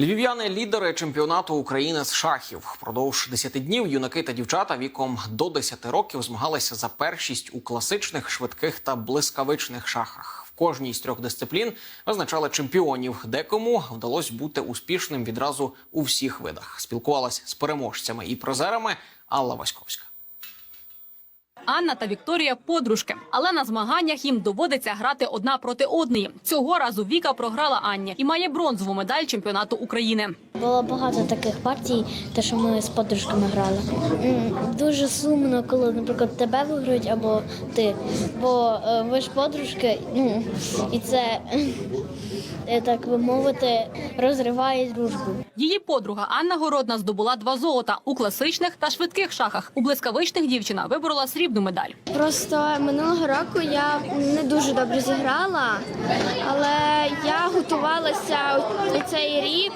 Львів'яни лідери чемпіонату України з шахів. Впродовж 10 днів юнаки та дівчата віком до 10 років змагалися за першість у класичних, швидких та блискавичних шахах. В кожній з трьох дисциплін визначали чемпіонів. Декому вдалося бути успішним відразу у всіх видах. Спілкувалась з переможцями і призерами Алла Васьковська. Анна та Вікторія подружки, але на змаганнях їм доводиться грати одна проти одної. Цього разу Віка програла Анні і має бронзову медаль чемпіонату України. Було багато таких партій, те, що ми з подружками грали. Дуже сумно, коли, наприклад, тебе виграють або ти. Бо е, ви ж подружки, ну і це, так би мовити, розриває дружбу. Її подруга Анна Городна здобула два золота у класичних та швидких шахах. У блискавичних дівчина виборола срібну медаль. Просто минулого року я не дуже добре зіграла, але я готувалася у цей рік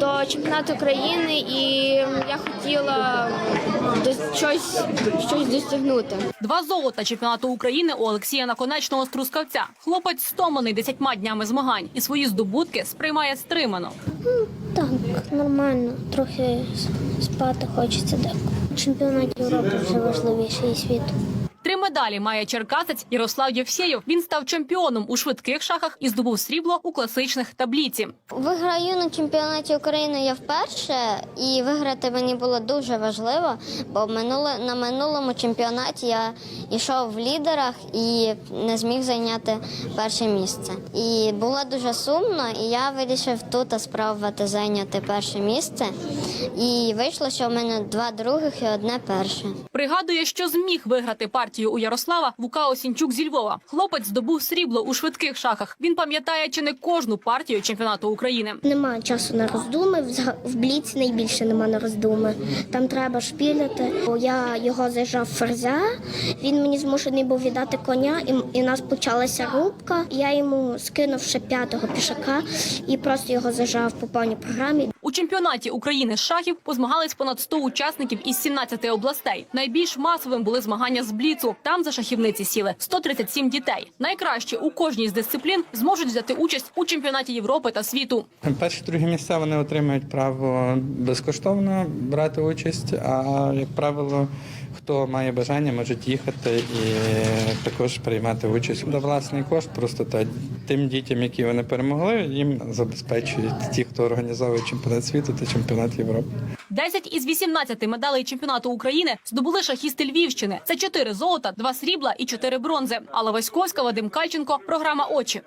до чемпіонату України і я хотіла щось, щось досягнути. Два золота чемпіонату України у Олексія Наконечного з Трускавця. Хлопець стомлений десятьма днями змагань і свої здобутки сприймає стримано. Так, нормально, трохи спати хочеться деколи. Чемпіонат Європи вже важливіший світу. Три медалі має черкасець Ярослав Євсєєв. Він став чемпіоном у швидких шахах і здобув срібло у класичних табліці. Виграю на чемпіонаті України я вперше, і виграти мені було дуже важливо, бо минуле, на минулому чемпіонаті я йшов в лідерах і не зміг зайняти перше місце. І було дуже сумно, і я вирішив тут спробувати зайняти перше місце. І вийшло, що в мене два других і одне перше. Пригадує, що зміг виграти партію у Ярослава Вука Осінчук зі Львова. Хлопець здобув срібло у швидких шахах. Він пам'ятає чи не кожну партію чемпіонату України. Нема часу на роздуми. В бліці найбільше нема на роздуми. Там треба шпіляти. Бо Я його зажав ферзя. Він мені змушений був віддати коня, і, і у нас почалася рубка. Я йому скинув ще п'ятого пішака і просто його зажав по повній програмі. Чемпіонаті України з шахів позмагались понад 100 учасників із 17 областей. Найбільш масовим були змагання з бліцу. Там за шахівниці сіли 137 дітей. Найкраще у кожній з дисциплін зможуть взяти участь у чемпіонаті Європи та світу. Перші другі місця вони отримують право безкоштовно брати участь. А як правило, хто має бажання, можуть їхати і також приймати участь за власний кошт. Просто та тим дітям, які вони перемогли, їм забезпечують ті, хто організовує чемпіонат світу та чемпіонат Європи. 10 із 18 медалей чемпіонату України здобули шахісти Львівщини. Це 4 золота, 2 срібла і 4 бронзи. Алла Васьковська, Вадим Кальченко. Програма Очі.